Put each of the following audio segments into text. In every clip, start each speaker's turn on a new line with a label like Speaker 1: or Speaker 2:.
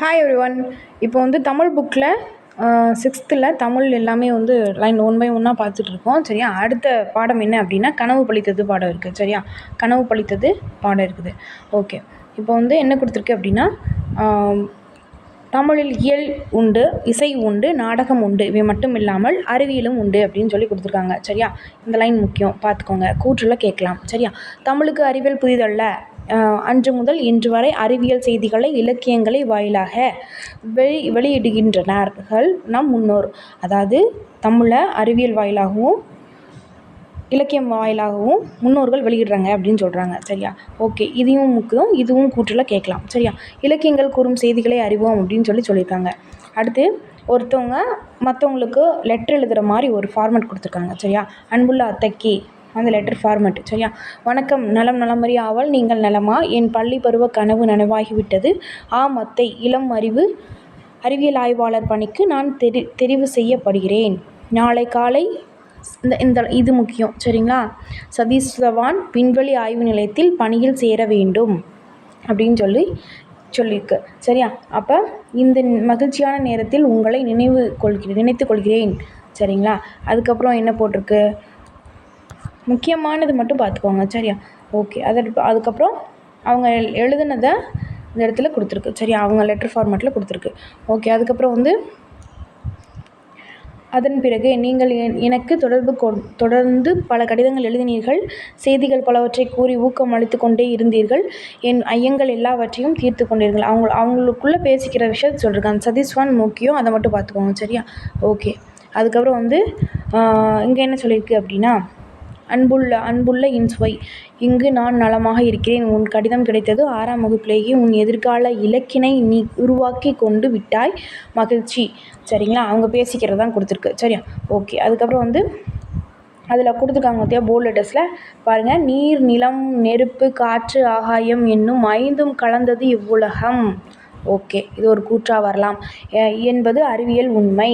Speaker 1: Hi every one இப்போ வந்து தமிழ் புக்கில் சிக்ஸ்த்தில் தமிழ் எல்லாமே வந்து லைன் ஒன் பை ஒன்னாக பார்த்துட்ருக்கோம் சரியா? அடுத்த பாடம் என்ன அப்படின்னா கனவு பழித்தது பாடம் இருக்குது சரியா? கனவு பழித்தது பாடம் இருக்குது. ஓகே இப்போ வந்து என்ன கொடுத்துருக்கு அப்படின்னா தமிழில் இயல் உண்டு இசை உண்டு நாடகம் உண்டு. இவை மட்டும் இல்லாமல் அறிவியலும் உண்டு அப்படின்னு சொல்லி கொடுத்துருக்காங்க. சரியா? இந்த லைன் முக்கியம். பார்த்துக்கோங்க. கூற்றில் கேட்கலாம். சரியா? தமிழுக்கு அறிவியல் புதிதல்ல. அன்று முதல் இன்று வரை அறிவியல் செய்திகளை இலக்கியங்களை வாயிலாக வெளி வெளியிடுகின்றனர்கள் நம் முன்னோர். அதாவது தமிழை அறிவியல் வாயிலாகவும் இலக்கியம் வாயிலாகவும் முன்னோர்கள் வெளியிடுறாங்க அப்படின்னு சொல்கிறாங்க சரியா? ஓகே. இதையும் முக்கியம் இதுவும் கூற்றில் கேட்கலாம். சரியா? இலக்கியங்கள் கூறும் செய்திகளை அறிவோம் அப்படின்னு சொல்லி சொல்லியிருக்காங்க. அடுத்து ஒருத்தவங்க மற்றவங்களுக்கு லெட்ரு எழுதுகிற மாதிரி ஒரு ஃபார்மெட் கொடுத்துருக்காங்க. சரியா? அன்புள்ள அத்தைக்கு அந்த லெட்டர் ஃபார்மெட் சரியா? வணக்கம் நலம் நலமறி ஆவல் நீங்கள் நலமா? என் பள்ளி பருவ கனவு நனவாகிவிட்டது. ஆம் அத்தை இளம் அறிவு அறிவியல் ஆய்வாளர் பணிக்கு நான் தெரி தெரிவு செய்யப்படுகிறேன். நாளை காலை இந்த இந்த இது முக்கியம் சரிங்களா? சதீஷ் தவான் விண்வெளி ஆய்வு நிலையத்தில் பணியில் சேர வேண்டும் அப்படின்னு சொல்லி சொல்லியிருக்கு. சரியா? அப்போ இந்த மகிழ்ச்சியான நேரத்தில் உங்களை நினைவு கொள்கிறேன் நினைத்து கொள்கிறேன் சரிங்களா? அதுக்கப்புறம் என்ன போட்டிருக்கு? முக்கியமானது மட்டும் பார்த்துக்கோங்க சரியா? ஓகே அதை அதுக்கப்புறம் அவங்க எழுதுனதை இந்த இடத்துல கொடுத்துருக்கு சரியா? அவங்க லெட்டர் ஃபார்மேட்டில் கொடுத்துருக்கு. ஓகே அதுக்கப்புறம் வந்து அதன் பிறகு நீங்கள் எனக்கு தொடர்பு தொடர்ந்து பல கடிதங்கள் எழுதினீர்கள் செய்திகள் பலவற்றை கூறி ஊக்கம் அளித்து கொண்டே இருந்தீர்கள் என் ஐயங்கள் எல்லாவற்றையும் தீர்த்து கொண்டீர்கள். அவங்க அவங்களுக்குள்ளே பேசிக்கிற விஷயத்த சொல்லியிருக்காங்க சதீஷ்வான் முக்கியம் அதை மட்டும் பார்த்துக்கோங்க சரியா? ஓகே அதுக்கப்புறம் வந்து இங்கே என்ன சொல்லியிருக்கு அப்படின்னா அன்புள்ள அன்புள்ள இன்சுவை இங்கு நான் நலமாக இருக்கிறேன். உன் கடிதம் கிடைத்தது ஆறாம் வகுப்பிலேயே உன் எதிர்கால இலக்கினை நீ உருவாக்கி கொண்டு விட்டாய். மகிழ்ச்சி. சரிங்களா? அவங்க பேசிக்கிறது தான் கொடுத்துருக்கு. சரியா? ஓகே. அதுக்கப்புறம் வந்து அதில் கொடுத்துருக்காங்க பார்த்தியா போல் லெட்டர்ஸில் பாருங்கள் நீர் நிலம் நெருப்பு காற்று ஆகாயம் என்னும் ஐந்தும் கலந்தது இவ்வுலகம். ஓகே. இது ஒரு கூற்றாக வரலாம். என்பது அறிவியல் உண்மை.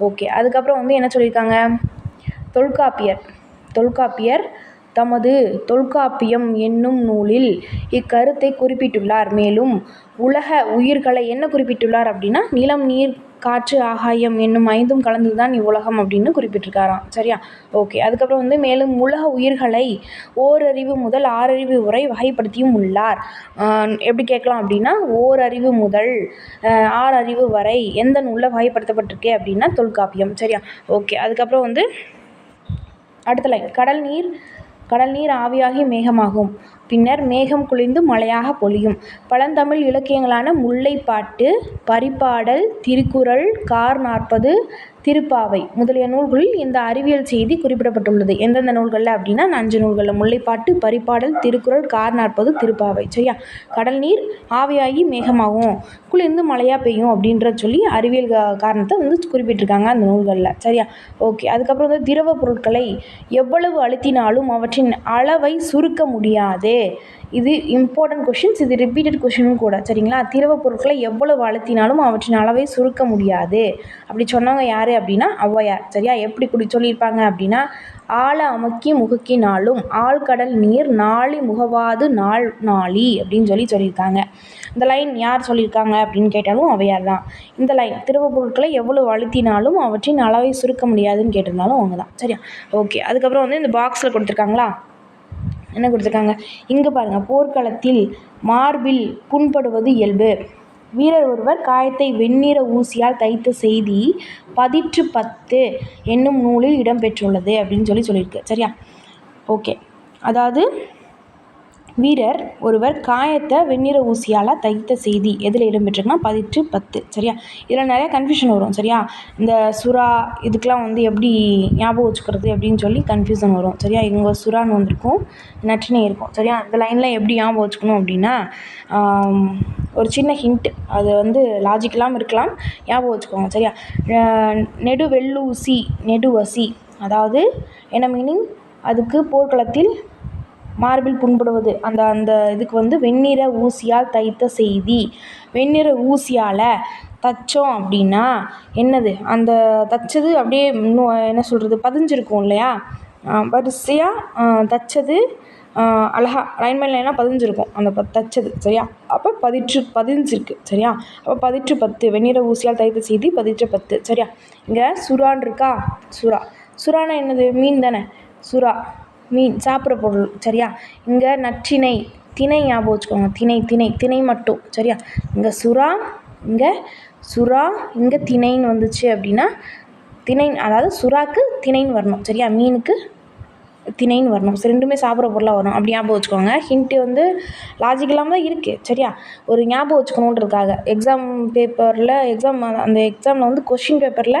Speaker 1: ஓகே. அதுக்கப்புறம் வந்து என்ன சொல்லியிருக்காங்க? தொல்காப்பியர். தொல்காப்பியர் தமது தொல்காப்பியம் என்னும் நூலில் இக்கருத்தை குறிப்பிட்டுள்ளார். மேலும் உலக உயிர்களை என்ன குறிப்பிட்டுள்ளார் அப்படின்னா நிலம் நீர் காற்று ஆகாயம் என்னும் ஐந்தும் கலந்துதான் இவ்வுலகம் அப்படின்னு குறிப்பிட்டிருக்காராம். சரியா? ஓகே. அதுக்கப்புறம் வந்து மேலும் உலக உயிர்களை ஓரறிவு முதல் ஆறறிவு வரை வகைப்படுத்தியும் உள்ளார். எப்படி கேட்கலாம் அப்படின்னா ஓரறிவு முதல் ஆறறிவு வரை எந்த நூலில் வகைப்படுத்தப்பட்டிருக்கு அப்படின்னா தொல்காப்பியம். சரியா? ஓகே. அதுக்கப்புறம் வந்து அடுத்த லைன் கடல் நீர் கடல் நீர் ஆவியாகி மேகமாகும். பின்னர் மேகம் குளிர்ந்து மழையாக பொழியும். பழந்தமிழ் இலக்கியங்களான முல்லைப்பாட்டு பரிபாடல் திருக்குறள் கார் நாற்பது திருப்பாவை முதலிய நூல்களில் இந்த அறிவியல் செய்தி குறிப்பிடப்பட்டுள்ளது. எந்தெந்த நூல்களில் அப்படின்னா அஞ்சு நூல்களில் முல்லைப்பாட்டு பரிபாடல் திருக்குறள் கார் நாற்பது திருப்பாவை. சரியா? கடல் நீர் ஆவியாகி மேகமாகும். குளிர்ந்து மழையாக பெய்யும் அப்படின்ற சொல்லி அறிவியல் காரணத்தை வந்து குறிப்பிட்டிருக்காங்க அந்த நூல்களில். சரியா? ஓகே. அதுக்கப்புறம் வந்து திரவ பொருட்களை எவ்வளவு அழுத்தினாலும் அவற்றின் அளவை சுருக்க முடியாது. இது இம்பார்ட்டன்ட் கொஷின்ஸ் இது ரிப்பீட்டட் கொஷினும் கூட சரிங்களா? திரவ பொருட்களை எவ்வளவு அழுத்தினாலும் அவற்றின் அளவை சுருக்க முடியாது. அப்படி சொன்னவங்க யார் அப்படின்னா ஔவையார். சரியா? எப்படி குடி சொல்லியிருப்பாங்க அப்படின்னா ஆழ அமுக்கி முகுக்கினாலும் ஆழ்கடல் நீர் நாளி முகவாது நாள் நாளி அப்படின்னு சொல்லி சொல்லியிருக்காங்க. இந்த லைன் யார் சொல்லியிருக்காங்க அப்படின்னு கேட்டாலும் அவையார் தான். இந்த லைன் திரவ பொருட்களை எவ்வளவு அழுத்தினாலும் அவற்றின் அளவை சுருக்க முடியாதுன்னு கேட்டிருந்தாலும் அவங்க தான். சரியா? ஓகே அதுக்கப்புறம் வந்து இந்த பாக்ஸில் கொடுத்துருக்காங்களா? என்ன கொடுத்துருக்காங்க? இங்கே பாருங்கள் போர்க்களத்தில் மார்பில் புண்படுவது இயல்பு. வீரர் ஒருவர் காயத்தை வெண்ணிற ஊசியால் தைத்த செய்தி பதிற்று பத்து என்னும் நூலில் இடம்பெற்றுள்ளது அப்படின்னு சொல்லி சொல்லியிருக்கு. சரியா? ஓகே. அதாவது வீரர் ஒருவர் காயத்தை வெண்ணிற ஊசியால் தைத்த செய்தி எதில் இடம்பெற்றிருக்குன்னா பதிற்று பத்து. சரியா? இதில் நிறையா கன்ஃபியூஷன் வரும். சரியா? இந்த சுறா இதுக்கெலாம் வந்து எப்படி ஞாபகம் வச்சுக்கிறது அப்படின்னு சொல்லி கன்ஃபியூஷன் வரும். சரியா? இவங்க சுறான்னு வந்திருக்கும். நற்றினை இருக்கும். சரியா? இந்த லைனில் எப்படி ஞாபகம் வச்சுக்கணும் அப்படின்னா ஒரு சின்ன ஹிண்ட் அது வந்து லாஜிக்கலாம் இருக்கலாம். ஞாபகம் வச்சுக்கோங்க. சரியா? நெடு வெள்ளூசி நெடுவசி. அதாவது என்ன மீனிங் அதுக்கு போர்க்களத்தில் மார்பில் புண்படுவது. அந்த அந்த இதுக்கு வந்து வெண்ணிற ஊசியால் தைத்த செய்தி. வெண்ணிற ஊசியால் தைச்சோம் அப்படின்னா என்னது? அந்த தைச்சது அப்படியே இன்னும் என்ன சொல்கிறது பதிஞ்சிருக்கும் இல்லையா? வரிசையாக தைச்சது அழகா லைன் பை லைனாக பதிஞ்சிருக்கும் அந்த ப தைச்சது. சரியா? அப்போ பதிற்று பதிஞ்சிருக்கு. சரியா? அப்போ பதிற்று பத்து வெண்ணிற ஊசியால் தைத்த செய்தி பதிற்று பத்து. சரியா? இங்கே சுறான் இருக்கா? சுறா. சுறானா என்னது? மீன் தானே? சுறா. மீன் சாப்பிட்ற பொருள் சரியா? இங்கே நற்றிணை திணை ஞாபகம் வச்சுக்கோங்க. திணை திணை திணை மட்டும் சரியா? இங்கே சுறா இங்கே சுறா இங்கே திணைன்னு வந்துச்சு அப்படின்னா திணை அதாவது சுறாக்கு திணைன்னு வரணும் சரியா? மீனுக்கு திணைன்னு வரணும். ரெண்டுமே சாப்பிட்ற பொருளாக வரும் அப்படி ஞாபகம் வச்சுக்கோங்க. ஹிண்ட்டு வந்து லாஜிக் இல்லாமல் தான் இருக்குது சரியா? ஒரு ஞாபகம் வச்சுக்கணுன்றதுக்காக. எக்ஸாம் பேப்பரில் எக்ஸாம் அந்த எக்ஸாமில் வந்து கொஷின் பேப்பரில்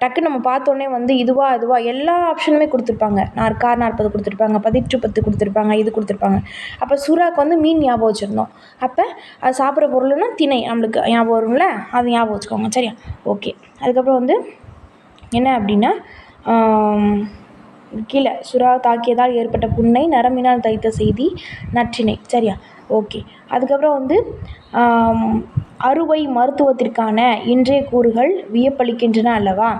Speaker 1: டக்குன்னு நம்ம பார்த்தோன்னே வந்து இதுவா இதுவா எல்லா ஆப்ஷனுமே கொடுத்துருப்பாங்க. நார் கார் நாற்பது கொடுத்துருப்பாங்க பதிற்று பத்து கொடுத்துருப்பாங்க இது கொடுத்துருப்பாங்க. அப்போ சுறாவுக்கு வந்து மீன் ஞாபகம் வச்சுருந்தோம். அப்போ அது சாப்பிட்ற பொருள்னா திணை நம்மளுக்கு ஞாபகம் வரும்ல? அது ஞாபகம் வச்சுக்கோங்க சரியா? ஓகே. அதுக்கப்புறம் வந்து என்ன அப்படின்னா கீழே சுறா தாக்கியதால் ஏற்பட்ட புண்ணை நரம்பினால் தைத்த செய்தி நற்றிணை சரியா? ஓகே அதுக்கப்புறம் வந்து அறுவை மருத்துவத்திற்கான இன்றைய கூறுகள் வியப்பளிக்கின்றன அல்லவா?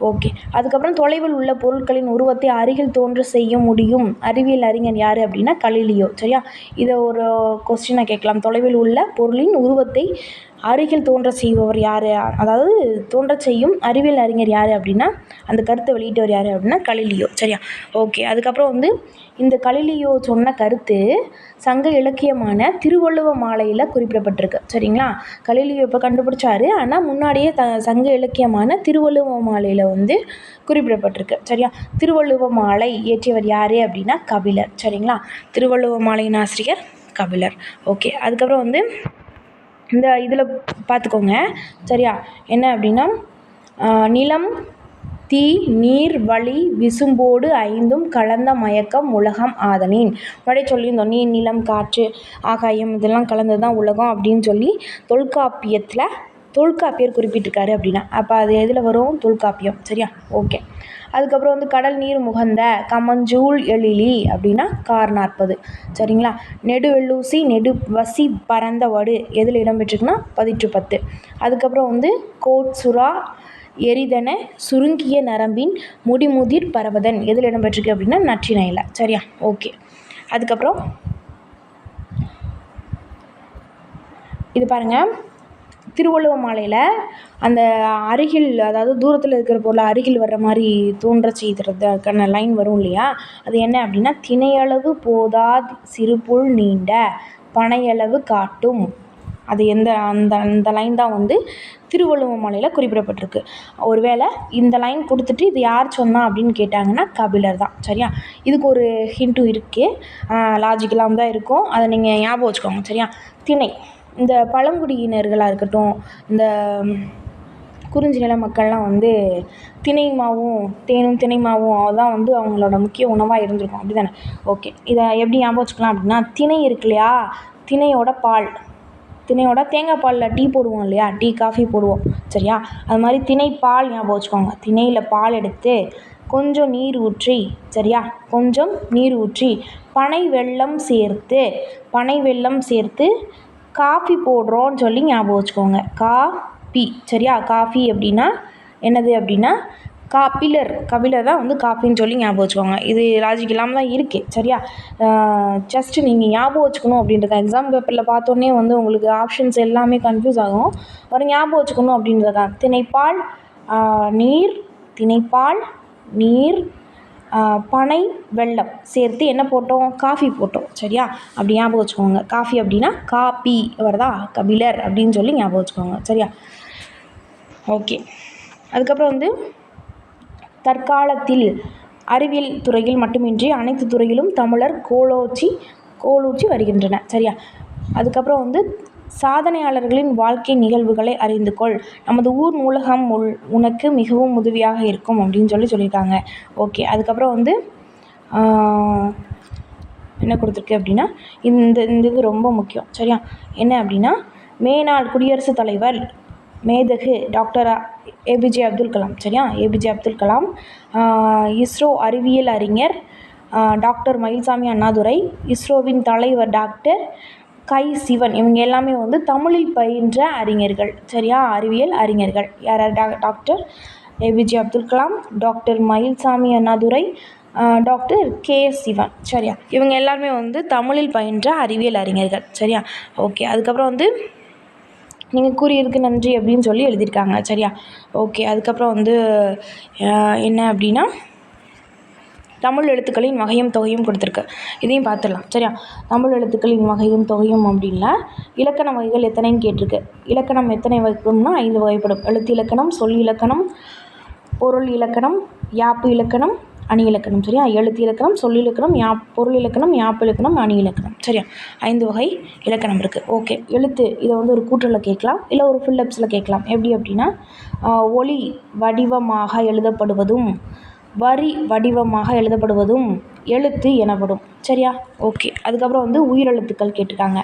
Speaker 1: ஓகே அதுக்கப்புறம் தொலைவில் உள்ள பொருட்களின் உருவத்தை அருகில் தோன்ற செய்ய முடியும். அறிவியல் அறிஞர் யார் அப்படின்னா கலிலியோ. சரியா? இதை ஒரு கொஸ்டினாக கேட்கலாம். தொலைவில் உள்ள பொருளின் உருவத்தை அருகில் தோன்ற செய்பவர் யார்? அதாவது தோன்ற செய்யும் அறிவியல் அறிஞர் யார் அப்படின்னா அந்த கருத்தை வெளியிட்டவர் யார் அப்படின்னா கலிலியோ. சரியா? ஓகே. அதுக்கப்புறம் வந்து இந்த கலிலியோ சொன்ன கருத்து சங்க இலக்கியமான திருவள்ளுவ மாலையில் குறிப்பிடப்பட்டிருக்கு. சரிங்களா? கலிலியோ இப்போ கண்டுபிடிச்சாரு. ஆனால் முன்னாடியே த சங்க இலக்கியமான திருவள்ளுவ மாலையில் வந்து குறிப்பிடப்பட்டிருக்கு. சரியா? திருவள்ளுவ மாலை இயற்றியவர் யார் அப்படின்னா கபிலர். சரிங்களா? திருவள்ளுவ மாலையின் ஆசிரியர் கபிலர். ஓகே. அதுக்கப்புறம் வந்து இந்த இதில் பார்த்துக்கோங்க. சரியா? என்ன அப்படின்னா நிலம் தீ நீர் வழி விசும்போடு ஐந்தும் கலந்த மயக்கம் உலகம் ஆதலின் முன்னாடியே சொல்லியிருந்தோம் நீர் நிலம் காற்று ஆகாயம் இதெல்லாம் கலந்தது தான் உலகம் அப்படின்னு சொல்லி தொல்காப்பியத்தில் தொல்காப்பியர் குறிப்பிட்டிருக்காரு அப்படின்னா. அப்போ அது எதில் வரும்? தொல்காப்பியம். சரியா? ஓகே. அதுக்கப்புறம் வந்து கடல் நீர் முகந்த கமஞ்சூல் எழிலி அப்படின்னா கார் நாற்பது. சரிங்களா? நெடுவெள்ளூசி நெடு வசி பரந்த வடு எதில் இடம்பெற்றிருக்குன்னா பதிற்று பத்து. அதுக்கப்புறம் வந்து கோட் சுறா எரிதன சுருங்கிய நரம்பின் முடிமுதிர் பரவதன் எதில் இடம்பெற்றிருக்கு அப்படின்னா நற்றினையில் சரியா? ஓகே. அதுக்கப்புறம் இது பாருங்கள் திருவள்ளுவ மாலையில் அந்த அருகில் அதாவது தூரத்தில் இருக்கிற பொருளை அருகில் வர்ற மாதிரி தோன்ற செய்கிறதுக்கான லைன் வரும் இல்லையா? அது என்ன அப்படின்னா திணையளவு போதா சிறுபுல் நீண்ட பனையளவு காட்டும். அது எந்த அந்த அந்த லைன் தான் வந்து திருவள்ளுவ மாலையில் குறிப்பிடப்பட்டிருக்கு. ஒருவேளை இந்த லைன் கொடுத்துட்டு இது யார் சொன்னா அப்படின்னு கேட்டாங்கன்னா கபிலர் தான். சரியா? இதுக்கு ஒரு ஹிண்ட்டும் இருக்குது லாஜிக்கலாம் தான் இருக்கும். அதை நீங்கள் ஞாபகம் வச்சுக்கோங்க. சரியா? திணை. இந்த பழங்குடியினர்களாக இருக்கட்டும் இந்த குறிஞ்சி நில மக்கள்லாம் வந்து தினை மாவும் தேனும் தினை மாவும் அதுதான் வந்து அவங்களோட முக்கிய உணவாக இருந்திருக்கும். அப்படி தானே ஓகே. இதை எப்படி ஞாபகம் வச்சுக்கலாம் அப்படின்னா திணை இருக்கு இல்லையா? திணையோட பால். திணையோட தேங்காய் பாலில் டீ போடுவோம் இல்லையா? டீ காஃபி போடுவோம். சரியா? அது மாதிரி திணை பால் ஞாபகம் வச்சுக்கோங்க. திணையில் பால் எடுத்து கொஞ்சம் நீர் ஊற்றி சரியா? கொஞ்சம் நீர் ஊற்றி பனை வெல்லம் சேர்த்து பனை வெள்ளம் சேர்த்து காஃபி போடுறோன்னு சொல்லி ஞாபகம் வச்சுக்கோங்க. காஃபி. சரியா? காஃபி அப்படின்னா என்னது அப்படின்னா காப்பிலர் கபிலர் தான் வந்து காஃபின்னு சொல்லி ஞாபகம் வச்சுக்கோங்க. இது லாஜிக் இல்லாமல் தான் இருக்குது சரியா ஜஸ்ட்டு நீங்கள் ஞாபகம் வச்சுக்கணும் அப்படின்றத எக்ஸாம் பேப்பரில் பார்த்தோன்னே வந்து உங்களுக்கு ஆப்ஷன்ஸ் எல்லாமே கன்ஃபியூஸ் ஆகும். ஒரு ஞாபகம் வச்சுக்கணும் அப்படின்றதான் திணைப்பால் நீர். திணைப்பால் நீர். பனை வெல்லம் சேர்த்து என்ன போட்டோம்? காஃபி போட்டோம். சரியா? அப்படி ஞாபகம் வச்சுக்கோங்க. காஃபி அப்படின்னா காப்பி வருதா? கபிலர் அப்படின்னு சொல்லி ஞாபகம் வச்சுக்கோங்க. சரியா? ஓகே. அதுக்கப்புறம் வந்து தற்காலத்தில் அறிவியல் துறையில் மட்டுமின்றி அனைத்து துறையிலும் தமிழர் கோலோச்சி கோலூச்சி வருகின்றன. சரியா? அதுக்கப்புறம் வந்து சாதனையாளர்களின் வாழ்க்கை நிகழ்வுகளை அறிந்து கொள். நமது ஊர் நூலகம் உள் உனக்கு மிகவும் உதவியாக இருக்கும் அப்படின்னு சொல்லி சொல்லியிருக்காங்க. ஓகே அதுக்கப்புறம் வந்து என்ன கொடுத்துருக்கு அப்படின்னா இந்த இந்த இது ரொம்ப முக்கியம். சரியா? என்ன அப்படின்னா மேனாள் குடியரசுத் தலைவர் மேதகு டாக்டர் ஏபிஜே அப்துல் கலாம். சரியா? ஏபிஜே அப்துல் கலாம் இஸ்ரோ அறிவியல் அறிஞர் டாக்டர் மயில்சாமி அண்ணாதுரை இஸ்ரோவின் தலைவர் டாக்டர் கை சிவன் இவங்க எல்லாமே வந்து தமிழில் பயின்ற அறிஞர்கள். சரியா? அறிவியல் அறிஞர்கள். யார் யார்? Doctor APJ Abdul Kalam doctor Mayilsamy Annadurai doctor K. S Sivan. சரியா? இவங்க எல்லாருமே வந்து தமிழில் பயின்ற அறிவியல் அறிஞர்கள். சரியா? ஓகே. அதுக்கப்புறம் வந்து நீங்கள் கூறியதுக்கு நன்றி அப்படின்னு சொல்லி எழுதியிருக்காங்க. சரியா? ஓகே. அதுக்கப்புறம் வந்து என்ன அப்படின்னா தமிழ் எழுத்துக்களின் வகையும் தொகையும் கொடுத்துருக்கு. இதையும் பார்த்துடலாம். சரியா? தமிழ் எழுத்துக்களின் வகையும் தொகையும் அப்படின்னா இலக்கண வகைகள் எத்தனைன்னு கேட்டிருக்கு. இலக்கணம் எத்தனை வகைப்படும்னா ஐந்து வகைப்படும். எழுத்து இலக்கணம் சொல் இலக்கணம் பொருள் இலக்கணம் யாப்பு இலக்கணம் அணி இலக்கணம். சரியா? எழுத்து இலக்கணம் சொல் இலக்கணம் யா பொருள் இலக்கணம் யாப்பு இலக்கணம் அணி இலக்கணம். சரியா? ஐந்து வகை இலக்கணம் இருக்குது ஓகே. எழுத்து இதை வந்து ஒரு கூற்றில் கேட்கலாம். இல்லை ஒரு ஃபில்லப்ஸில் கேட்கலாம். எப்படி அப்படின்னா ஒளி வடிவமாக எழுதப்படுவதும் வரி வடிவமாக எழுதப்படுவதும் எழுத்து எனப்படும். சரியா? ஓகே. அதுக்கப்புறம் வந்து உயிரெழுத்துக்கள் கேட்டிருக்காங்க.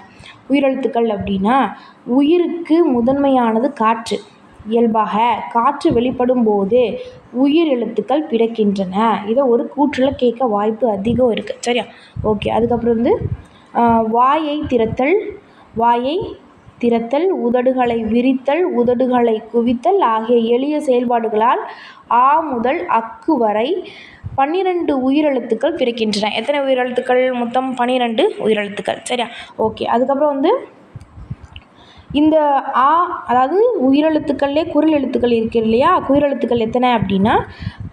Speaker 1: உயிரெழுத்துக்கள் அப்படின்னா உயிருக்கு முதன்மையானது காற்று. இயல்பாக காற்று வெளிப்படும் போது உயிர் எழுத்துக்கள் பிறக்கின்றன. இதை ஒரு கூற்றில் கேட்க வாய்ப்பு அதிகம் இருக்குது சரியா? ஓகே. அதுக்கப்புறம் வந்து வாயை திறத்தல் வாயை திறத்தல் உதடுகளை விரித்தல் உதடுகளை குவித்தல் ஆகிய எளிய செயல்பாடுகளால் ஆ முதல் அக்கு வரை பன்னிரெண்டு உயிரெழுத்துக்கள் பிறக்கின்றன. எத்தனை உயிரெழுத்துக்கள்? மொத்தம் பன்னிரெண்டு உயிரெழுத்துக்கள். சரியா? ஓகே. அதுக்கப்புறம் வந்து இந்த ஆ அதாவது உயிரெழுத்துக்கள்லே குரல் எழுத்துக்கள் இருக்குது இல்லையா? குயிரெழுத்துக்கள் எத்தனை அப்படின்னா?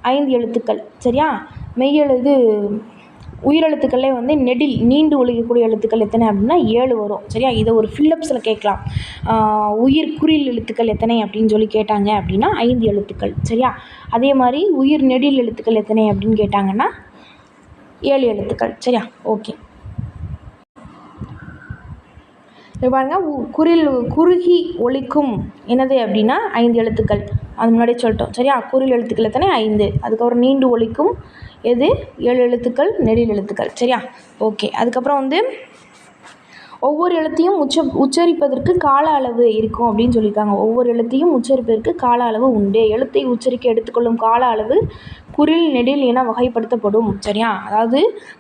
Speaker 1: ஐந்து எழுத்துக்கள். சரியா? மெய்யெழுது உயிரெழுத்துக்களே வந்து நெடில் நீண்டு ஒழிக்கக்கூடிய எழுத்துக்கள் எத்தனை அப்படின்னா ஏழு வரும். சரியா? இதை ஒரு ஃபில்லப்ஸில் கேட்கலாம். உயிர் குறில் எழுத்துக்கள் எத்தனை அப்படின்னு சொல்லி கேட்டாங்க அப்படின்னா ஐந்து எழுத்துக்கள். சரியா? அதே மாதிரி உயிர் நெடில் எழுத்துக்கள் எத்தனை அப்படின்னு கேட்டாங்கன்னா ஏழு எழுத்துக்கள். சரியா? ஓகே. பாருங்கள் குரில் குறுகி ஒழிக்கும் என்னது அப்படின்னா ஐந்து எழுத்துக்கள். அது முன்னாடி சொல்லிட்டோம் சரியா? குரில் எழுத்துக்கள் எத்தனை? ஐந்து. அதுக்கப்புறம் நீண்டு ஒழிக்கும் எது? ஏழு எழுத்துக்கள் நெடில் எழுத்துக்கள் சரியா? ஓகே. அதுக்கப்புறம் வந்து ஒவ்வொரு எழுத்தையும் உச்ச உச்சரிப்பதற்கு கால அளவு இருக்கும் அப்படின்னு சொல்லியிருக்காங்க. ஒவ்வொரு எழுத்தையும் உச்சரிப்பதற்கு கால அளவு உண்டு. எழுத்தை உச்சரிக்க எடுத்துக்கொள்ளும் கால அளவு குரில் நெடில் என வகைப்படுத்தப்படும் சரியா? அதாவது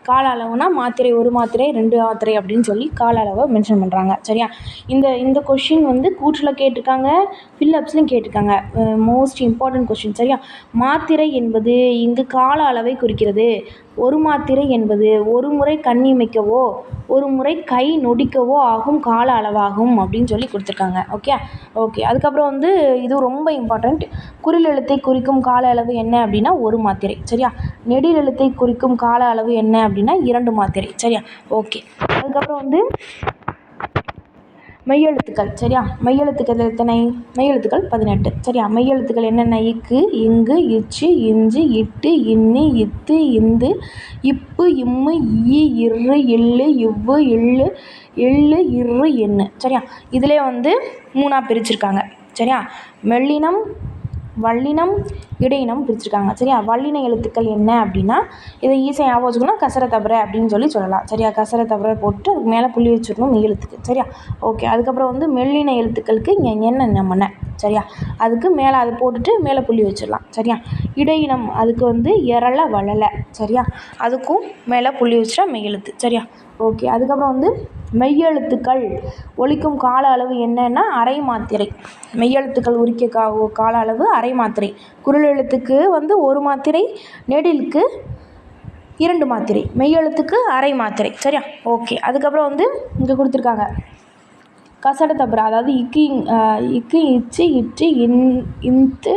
Speaker 1: கால அளவுனா மாத்திரை ஒரு மாத்திரை ரெண்டு மாத்திரை அப்படின்னு சொல்லி கால அளவை மென்ஷன் பண்ணுறாங்க சரியா? இந்த இந்த கொஷின் வந்து கூற்றில் கேட்டிருக்காங்க ஃபில்லப்ஸ்லையும் கேட்டிருக்காங்க. மோஸ்ட் இம்பார்ட்டன்ட் கொஷின் சரியா? மாத்திரை என்பது இங்கு கால அளவை குறிக்கிறது. ஒரு மாத்திரை என்பது ஒரு முறை கண் இமைக்கவோ ஒரு முறை கை நொடிக்கவோ ஆகும் கால அளவாகும் அப்படின்னு சொல்லி கொடுத்துருக்காங்க. ஓகே ஓகே அதுக்கப்புறம் வந்து இது ரொம்ப இம்பார்ட்டண்ட் குரில் எழுத்தை குறிக்கும் கால அளவு என்ன அப்படின்னா ஒரு மாத்திரை. சரியா? நெடில் எழுத்தை குறிக்கும் கால அளவு என்ன அப்படின்னா இரண்டு மாத்திரை. சரியா? ஓகே அதுக்கப்புறம் வந்து மெய்யெழுத்துக்கள் சரியா? மெய்யெழுத்துக்கள் எத்தனை? மெய்யெழுத்துக்கள் பதினெட்டு. சரியா? மெய்யெழுத்துக்கள் என்னென்ன? இக்கு இங்கு இச்சு இஞ்சு இட்டு இன்னி இத்து இந்து இப்பு இம்மு ஈ இரு இல்லு இவ்வு இல்லு எள்ளு இரு எண்ணு. சரியா? இதிலே வந்து மூணாக பிரிச்சிருக்காங்க. சரியா? மெல்லினம் வல்லினம் இடையினம் பிரிச்சிருக்காங்க. சரியா? வல்லின எழுத்துக்கள் என்ன அப்படின்னா இதை ஈஸியாக ஞாபகம் வச்சுக்கணும். கசர தவிர அப்படின்னு சொல்லி சொல்லலாம். சரியா? கசர தவிர போட்டு அதுக்கு மேலே புள்ளி வச்சிடணும் எழுத்துக்கு. சரியா? ஓகே. அதுக்கப்புறம் வந்து மெல்லின எழுத்துக்களுக்கு இங்கே என்ன நம்மன சரியா? அதுக்கு மேலே அதை போட்டுட்டு மேலே புள்ளி வச்சிடலாம். சரியா? இடையினம் அதுக்கு வந்து எரள வளல. சரியா? அதுக்கும் மேலே புள்ளி வச்சிட்டா மெய் எழுத்து. சரியா? ஓகே. அதுக்கப்புறம் வந்து மெய்யெழுத்துக்கள் ஒழிக்கும் கால அளவு என்னன்னா அரை மாத்திரை. மெய்யெழுத்துக்கள் உரிக்க கா கால அளவு அரை மாத்திரை. குரல் எழுத்துக்கு வந்து ஒரு மாத்திரை நெடிலுக்கு இரண்டு மாத்திரை. மெய்யெழுத்துக்கு அரை மாத்திரை. சரியா? ஓகே. அதுக்கப்புறம் வந்து இங்கே கொடுத்துருக்காங்க. கசட தப்புற அதாவது இக்கு இக்கு இச்சு இட்டு இன் இன்த்து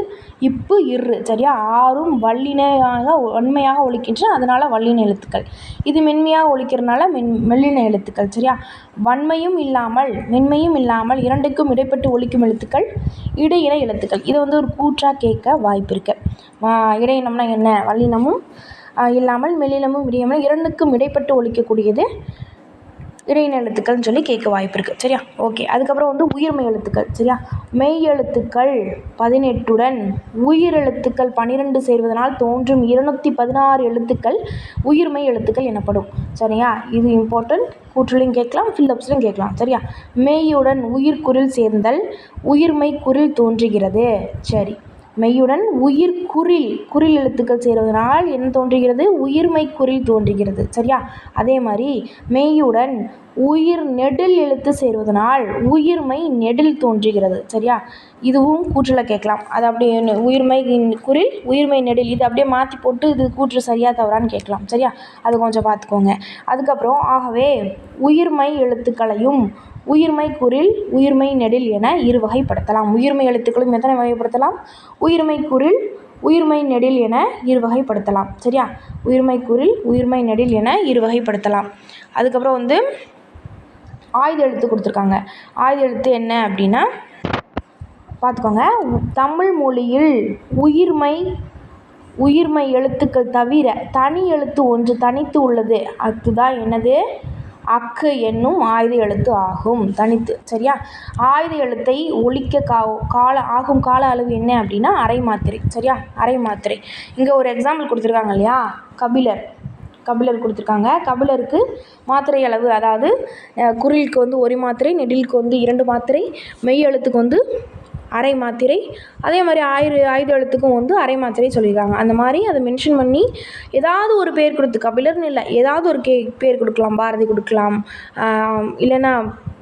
Speaker 1: இப்பு இரு சரியா? ஆறும் வள்ளினையாக வன்மையாக ஒழிக்கின்றன அதனால் வல்லின எழுத்துக்கள். இது மென்மையாக ஒழிக்கிறனால மென் மெல்லின எழுத்துக்கள். சரியா? வன்மையும் இல்லாமல் மென்மையும் இல்லாமல் இரண்டுக்கும் இடைப்பட்டு ஒழிக்கும் எழுத்துக்கள் இடையின எழுத்துக்கள். இதை வந்து ஒரு கூற்றாக கேட்க வாய்ப்பு இருக்குது இடையினம்னா என்ன? வல்லினமும் இல்லாமல் மெல்லினமும் இடையமும் இரண்டுக்கும் இடைப்பட்டு ஒழிக்கக்கூடியது இடையின எழுத்துக்கள்னு சொல்லி கேட்க வாய்ப்பு இருக்குது சரியா? ஓகே அதுக்கப்புறம் வந்து உயிர்மெய் எழுத்துக்கள். சரியா? மெய் எழுத்துக்கள் பதினெட்டுடன் உயிர் எழுத்துக்கள் பன்னிரெண்டு சேர்வதனால் தோன்றும் இருநூற்றி பதினாறு எழுத்துக்கள் உயிர்மெய் எழுத்துக்கள் எனப்படும். சரியா? இது இம்பார்ட்டன்ட் கூற்றுலையும் கேட்கலாம் ஃபில்லப்ஸ்லையும் கேட்கலாம். சரியா? மெய்யுடன் உயிர் குரில் சேர்ந்தல் உயிர்மெய் குரில் தோன்றுகிறது. சரி. மெய்யுடன் உயிர் குறில் குறில் எழுத்துக்கள் சேருவதனால் என்ன தோன்றுகிறது? உயிர்மை குறில் தோன்றுகிறது. சரியா? அதே மாதிரி மெய்யுடன் உயிர் நெடில் எழுத்து சேருவதனால் உயிர்மை நெடில் தோன்றுகிறது. சரியா? இதுவும் கூற்றில் கேட்கலாம். அது அப்படியே உயிர்மை குறில் உயிர்மை நெடில் இது அப்படியே மாற்றி போட்டு இது கூற்று சரியா தவறான்னு கேட்கலாம். சரியா? அது கொஞ்சம் பார்த்துக்கோங்க. அதுக்கப்புறம் ஆகவே உயிர்மை எழுத்துக்களையும் உயிர்மை குறில் உயிர்மெய் நெடில் என இரு வகைப்படுத்தலாம். உயிர்மை எழுத்துக்களும் எத்தனை வகைப்படுத்தலாம்? உயிர்மை குறில் உயிர்மை நெடில் என இரு வகைப்படுத்தலாம். சரியா? உயிர்மை குரில் உயிர்மை நெடில் என இரு வகைப்படுத்தலாம். அதுக்கப்புறம் வந்து ஆயுத எழுத்து கொடுத்துருக்காங்க. ஆயுத எழுத்து என்ன அப்படின்னா பார்த்துக்கோங்க தமிழ் மொழியில் உயிர்மை உயிர்மை எழுத்துக்கள் தவிர தனி எழுத்து ஒன்று தனித்து உள்ளது. அதுதான் என்னது? அக்கு என்னும் ஆயுத எழுத்து ஆகும். தனித்து சரியா? ஆயுத எழுத்தை ஒழிக்க கா கால ஆகும் கால அளவு என்ன அப்படின்னா அரை மாத்திரை சரியா? அரை மாத்திரை. இங்கே ஒரு எக்ஸாம்பிள் கொடுத்துருக்காங்க இல்லையா? கபிலர். கபிலர் கொடுத்துருக்காங்க. கபிலருக்கு மாத்திரை அளவு அதாவது குறிலுக்கு வந்து ஒரு மாத்திரை நெடிலுக்கு வந்து இரண்டு மாத்திரை மெய் எழுத்துக்கு வந்து அரை மாத்திரை. அதே மாதிரி ஆயுர் ஆயுத எழுத்துக்கும் வந்து அரை மாத்திரை சொல்லியிருக்காங்க. அந்த மாதிரி அதை மென்ஷன் பண்ணி ஏதாவது ஒரு பேர் கொடுத்து கபிலர்னு இல்லை ஏதாவது ஒரு கே பேர் கொடுக்கலாம். பாரதி கொடுக்கலாம் இல்லைன்னா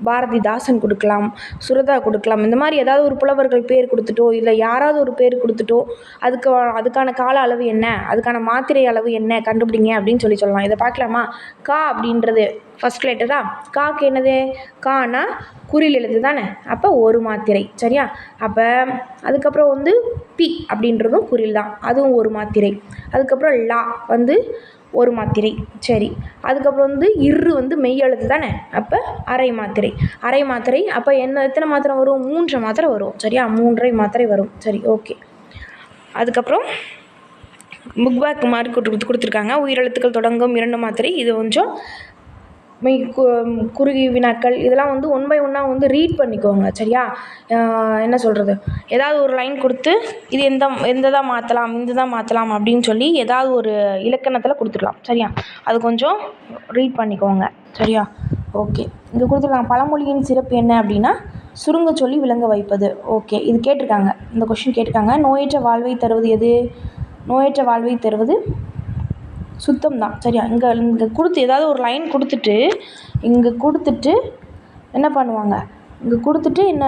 Speaker 1: பாரதிதாசன் கொடுக்கலாம் சுரதா கொடுக்கலாம். இந்த மாதிரி ஏதாவது ஒரு புலவர்கள் பேர் கொடுத்துட்டோ இல்லை யாராவது ஒரு பேர் கொடுத்துட்டோ அதுக்கு அதுக்கான கால அளவு என்ன அதுக்கான மாத்திரை அளவு என்ன கண்டுபிடிங்க அப்படின்னு சொல்லி சொல்லலாம். இதை பார்க்கலாமா? கா அப்படின்றது ஃபஸ்ட் லெட்டரா காக்கு என்னது? கானா குறில் எழுத்து தானே? அப்போ ஒரு மாத்திரை. சரியா? அப்போ அதுக்கப்புறம் வந்து பி அப்படின்றதும் குறில் தான். அதுவும் ஒரு மாத்திரை. அதுக்கப்புறம் லா வந்து ஒரு மாத்திரை. சரி. அதுக்கப்புறம் வந்து இரு வந்து மெய் எழுத்து தானே? அப்போ அரை மாத்திரை. அரை மாத்திரை அப்போ என்ன எத்தனை மாத்திரை வரும்? மூன்று மாத்திரை வரும். சரியா? மூன்றரை மாத்திரை வரும். சரி ஓகே. அதுக்கப்புறம் புக் பேக் மாதிரி கொடுத்து கொடுத்துருக்காங்க. உயிரெழுத்துக்கள் தொடங்கும் இரண்டு மாத்திரை. இது கொஞ்சம் மெய் கு குறுகிய வினாக்கள் இதெல்லாம் வந்து ஒன் பை ஒன்னாக வந்து ரீட் பண்ணிக்கோங்க சரியா? என்ன சொல்கிறது ஏதாவது ஒரு லைன் கொடுத்து இது எந்த எந்த தான் மாற்றலாம் இந்த தான் மாற்றலாம் அப்படின்னு சொல்லி ஏதாவது ஒரு இலக்கணத்தில் கொடுத்துக்கலாம் சரியா? அது கொஞ்சம் ரீட் பண்ணிக்கோங்க சரியா? ஓகே இங்கே கொடுத்துருக்காங்க பழமொழியின் சிறப்பு என்ன அப்படின்னா சுருங்க சொல்லி விளங்க வைப்பது. ஓகே இது கேட்டிருக்காங்க. இந்த கொஷின் கேட்டிருக்காங்க. நோயற்ற வாழ்வை தருவது எது? நோயற்ற வாழ்வை தருவது சுத்தம் தான் சரியா இங்கே இங்கே கொடுத்து ஏதாவது ஒரு லைன் கொடுத்துட்டு இங்கே கொடுத்துட்டு என்ன பண்ணுவாங்க? இங்கே கொடுத்துட்டு என்ன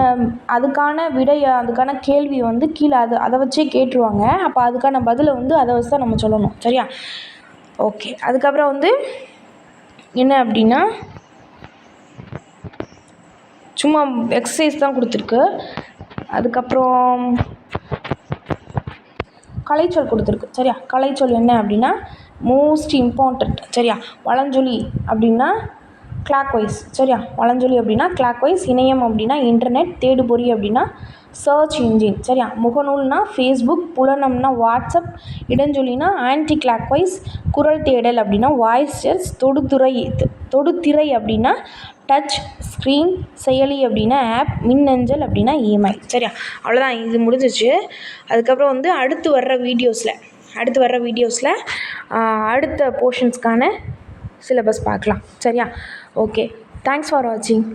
Speaker 1: அதுக்கான விடையை அதுக்கான கேள்வியை வந்து கீழே அதை அதை வச்சே கேட்டுருவாங்க. அப்போ அதுக்கான பதிலை வந்து அதை வச்சு தான் நம்ம சொல்லணும். சரியா? ஓகே அதுக்கப்புறம் வந்து என்ன அப்படின்னா சும்மா எக்ஸசைஸ் தான் கொடுத்துருக்கு. அதுக்கப்புறம் கலைச்சொல் கொடுத்துருக்கு. சரியா? கலைச்சொல் என்ன அப்படின்னா மோஸ்ட் இம்பார்ட்டண்ட் சரியா? வளஞ்சொலி அப்படின்னா கிளாக் வைஸ் சரியா? வளஞ்சொலி அப்படின்னா கிளாக் வைஸ் இணையம் அப்படின்னா இன்டர்நெட் தேடுபொறி அப்படின்னா சர்ச் இன்ஜின் சரியா? முகநூல்னா ஃபேஸ்புக் புலனம்னா வாட்ஸ்அப் இடஞ்சொலினா ஆன்டி கிளாக் வைஸ் குரல் தேடல் அப்படின்னா வாய்ஸ் சர்ச் தொடுதுறை தொடுதிரை அப்படின்னா டச் ஸ்க்ரீன் செயலி அப்படின்னா ஆப் மின்னஞ்சல் அப்படின்னா இஎம்ஐ சரியா? அவ்வளோதான் இது முடிஞ்சிச்சு. அதுக்கப்புறம் வந்து அடுத்து வர்ற வீடியோஸில் அடுத்து வர்ற வீடியோஸில் அடுத்த போர்ஷன்ஸ்க்கான சிலபஸ் பார்க்கலாம். சரியா? ஓகே தேங்க்ஸ் ஃபார் வாட்சிங்